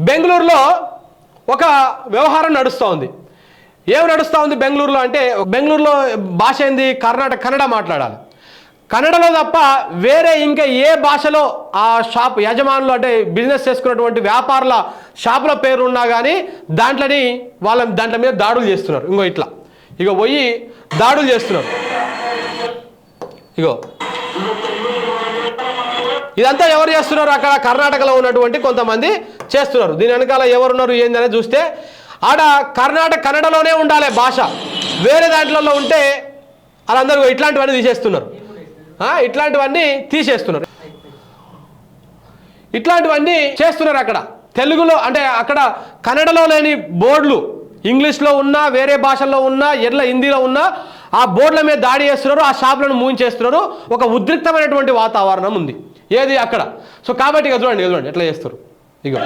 బెంగళూరులో ఒక వ్యవహారం నడుస్తూ ఉంది ఏం నడుస్తూ ఉంది బెంగళూరులో అంటే బెంగళూరులో భాష ఏంది? కర్ణాటక కన్నడ మాట్లాడాలి. కన్నడలో తప్ప వేరే ఇంకా ఏ భాషలో ఆ షాప్ యజమానులు అంటే బిజినెస్ చేసుకున్నటువంటి వ్యాపారుల షాపుల పేరు ఉన్నా కానీ దాంట్లోని వాళ్ళ దాంట్లో మీద దాడులు చేస్తున్నారు. ఇంకో ఇట్లా. ఇక పోయి దాడులు చేస్తున్నారు. ఇగో. ఇదంతా ఎవరు చేస్తున్నారు? అక్కడ కర్ణాటకలో ఉన్నటువంటి కొంతమంది చేస్తున్నారు. దీని వెనకాల ఎవరున్నారు ఏందని చూస్తే ఆడ కర్ణాటక కన్నడలోనే ఉండాలి భాష. వేరే దాంట్లో ఉంటే వాళ్ళందరూ ఇట్లాంటివన్నీ తీసేస్తున్నారు. ఇట్లాంటివన్నీ తీసేస్తున్నారు. ఇట్లాంటివన్నీ చేస్తున్నారు అక్కడ. తెలుగులో అంటే అక్కడ కన్నడలో లేని బోర్డులు ఇంగ్లీష్లో ఉన్నా వేరే భాషల్లో ఉన్నా ఎట్లా హిందీలో ఉన్నా ఆ బోర్డుల మీద దాడి చేస్తున్నారు ఆ షాపులను మూయించేస్తున్నారు. ఒక ఉద్రిక్తమైనటువంటి వాతావరణం ఉంది. ఏది అక్కడ? సో కాబట్టి ఇక చూడండి చూడండి ఎట్లా చేస్తారు? ఇగో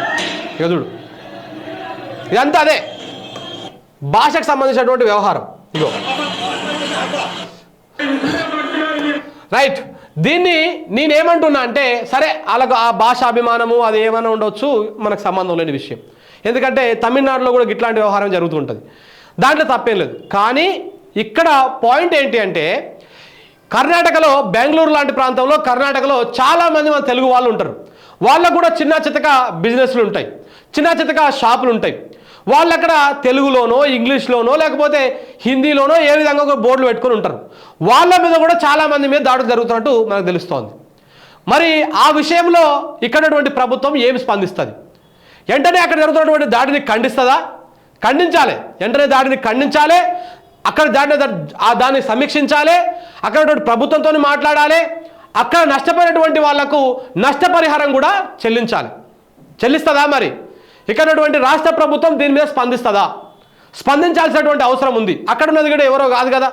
ఇక చూడు. ఇదంతా అదే. భాషకు సంబంధించినటువంటి వ్యవహారం. ఇగో. రైట్. దీన్ని నేనేమంటున్నా అంటే సరే వాళ్ళకు ఆ భాష అభిమానము అది ఏమైనా ఉండొచ్చు మనకు సంబంధం లేని విషయం. ఎందుకంటే తమిళనాడులో కూడా ఇట్లాంటి వ్యవహారం జరుగుతుంటుంది దాంట్లో తప్పేం లేదు. కానీ ఇక్కడ పాయింట్ ఏంటి అంటే కర్ణాటకలో బెంగళూరు లాంటి ప్రాంతంలో కర్ణాటకలో చాలామంది మన తెలుగు వాళ్ళు ఉంటారు. వాళ్ళకు కూడా చిన్న చితక బిజినెస్లు ఉంటాయి. చిన్న చితక షాపులు ఉంటాయి. వాళ్ళు అక్కడ తెలుగులోనో ఇంగ్లీష్లోనో లేకపోతే హిందీలోనో ఏ విధంగా ఒక బోర్డులు పెట్టుకొని ఉంటారు. వాళ్ళ మీద కూడా చాలామంది మీద దాడులు జరుగుతున్నట్టు మనకు తెలుస్తోంది. మరి ఆ విషయంలో ఇక్కడటువంటి ప్రభుత్వం ఏమి స్పందిస్తుంది? వెంటనే అక్కడ జరుగుతున్నటువంటి దాడిని ఖండిస్తుందా? ఖండించాలి. వెంటనే దాడిని ఖండించాలి. అక్కడ దాడిని ఆ దాన్ని సమీక్షించాలి అక్కడ ప్రభుత్వంతో మాట్లాడాలి అక్కడ నష్టపోయినటువంటి వాళ్ళకు నష్టపరిహారం కూడా చెల్లించాలి. చెల్లిస్తుందా మరి? ఇక్కడ రాష్ట్ర ప్రభుత్వం దీని మీద స్పందిస్తుందా? స్పందించాల్సినటువంటి అవసరం ఉంది. అక్కడ ఉన్నది కూడా ఎవరో కాదు కదా.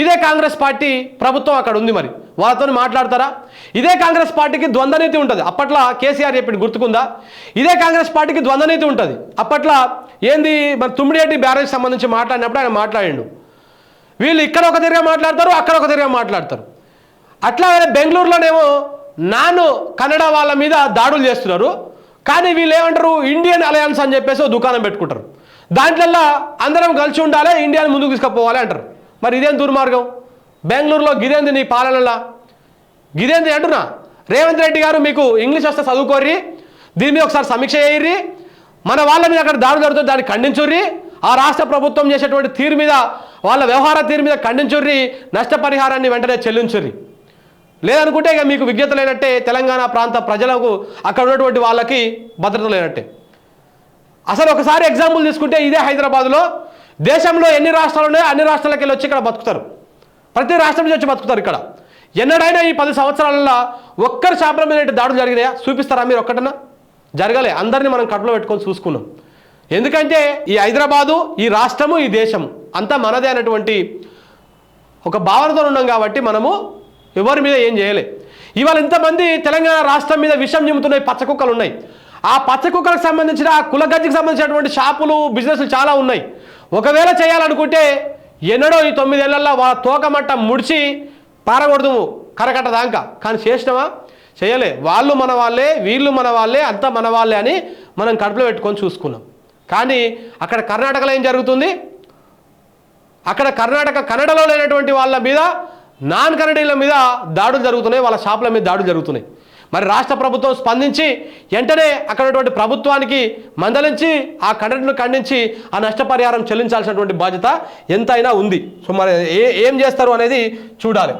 ఇదే కాంగ్రెస్ పార్టీ ప్రభుత్వం అక్కడ ఉంది మరి. వాళ్ళతో మాట్లాడతారా? ఇదే కాంగ్రెస్ పార్టీకి ద్వంద్వనీతి ఉంటుంది. అప్పట్లో కేసీఆర్ చెప్పింది గుర్తుకుందా? ఇదే కాంగ్రెస్ పార్టీకి ద్వంద్వనీతి ఉంటుంది. అప్పట్లో ఏంది మరి తుమ్మిడిరెడ్డి బ్యారేజ్ సంబంధించి మాట్లాడినప్పుడు ఆయన మాట్లాడిండు. వీళ్ళు ఇక్కడ ఒక తిరిగా మాట్లాడతారు అక్కడ ఒక తిరిగా మాట్లాడతారు. అట్లా బెంగళూరులోనేమో నాను కన్నడ వాళ్ళ మీద దాడులు చేస్తున్నారు. కానీ వీళ్ళు ఏమంటారు ఇండియన్ అలయన్స్ అని చెప్పేసి దుకాణం పెట్టుకుంటారు. దాంట్లో అందరం కలిసి ఉండాలి ఇండియాని ముందుకు తీసుకుపోవాలి అంటారు. మరి ఇదేం దుర్మార్గం? బెంగళూరులో గిదేంది నీ పాలనలా? గిదేంది అంటున్నా రేవంత్ రెడ్డి గారు మీకు ఇంగ్లీష్ వస్తే చదువుకోర్రి దీని మీద ఒకసారి సమీక్ష చేయర్రి మన వాళ్ళ మీద అక్కడ దాడులు జరుగుతుంది దాన్ని ఖండించుర్రి ఆ రాష్ట్ర ప్రభుత్వం చేసేటువంటి తీరు మీద వాళ్ళ వ్యవహార తీరు మీద ఖండించుర్రి నష్టపరిహారాన్ని వెంటనే చెల్లించుర్రి. లేదనుకుంటే ఇక మీకు విజ్ఞత లేనట్టే తెలంగాణ ప్రాంత ప్రజలకు అక్కడ ఉన్నటువంటి వాళ్ళకి భద్రత లేనట్టే. అసలు ఒకసారి ఎగ్జాంపుల్ తీసుకుంటే ఇదే హైదరాబాద్లో దేశంలో ఎన్ని రాష్ట్రాలు ఉన్నాయో అన్ని రాష్ట్రాలకి వెళ్ళి వచ్చి ఇక్కడ బతుకుతారు. ప్రతి రాష్ట్రం నుంచి వచ్చి బతుకుతారు ఇక్కడ. ఎన్నడైనా ఈ పది సంవత్సరాలలో ఒక్కరి శాపం మీద దాడులు జరిగినాయా? చూపిస్తారా మీరు ఒక్కటన్నా? జరగలే. అందరినీ మనం కడుపులో పెట్టుకొని చూసుకున్నాం. ఎందుకంటే ఈ హైదరాబాదు ఈ రాష్ట్రము ఈ దేశం అంతా మనదే అనేటువంటి ఒక భావనతో ఉన్నాం కాబట్టి మనము ఎవరి మీద ఏం చేయలే. ఇవాళ ఇంతమంది తెలంగాణ రాష్ట్రం మీద విషం నిమ్ముతున్నాయి పచ్చ కుక్కలు ఉన్నాయి. ఆ పచ్చకుక్కలకు సంబంధించిన ఆ కులగజ్జికి సంబంధించినటువంటి షాపులు బిజినెస్లు చాలా ఉన్నాయి. ఒకవేళ చేయాలనుకుంటే ఎన్నడో ఈ తొమ్మిదేళ్ళలో వాళ్ళ తోకమట్ట ముడిచి పారగొడదుము కరకట్ట దాకా. కానీ చేసినావా? చేయలే. వాళ్ళు మన వాళ్ళే వీళ్ళు మన వాళ్ళే అంతా మన వాళ్ళే అని మనం కడుపులో పెట్టుకొని చూసుకున్నాం. కానీ అక్కడ కర్ణాటకలో ఏం జరుగుతుంది? అక్కడ కర్ణాటక కన్నడలో లేనటువంటి వాళ్ళ మీద నాన్ కన్నడీల మీద దాడులు జరుగుతున్నాయి వాళ్ళ షాపుల మీద దాడులు జరుగుతున్నాయి. మరి రాష్ట్ర ప్రభుత్వం స్పందించి వెంటనే అక్కడటువంటి ప్రభుత్వానికి మందలించి ఆ కన్నడను ఖండించి ఆ నష్టపరిహారం చెల్లించాల్సినటువంటి బాధ్యత ఎంతైనా ఉంది. సో మరి ఏ ఏం చేస్తారు అనేది చూడాలి.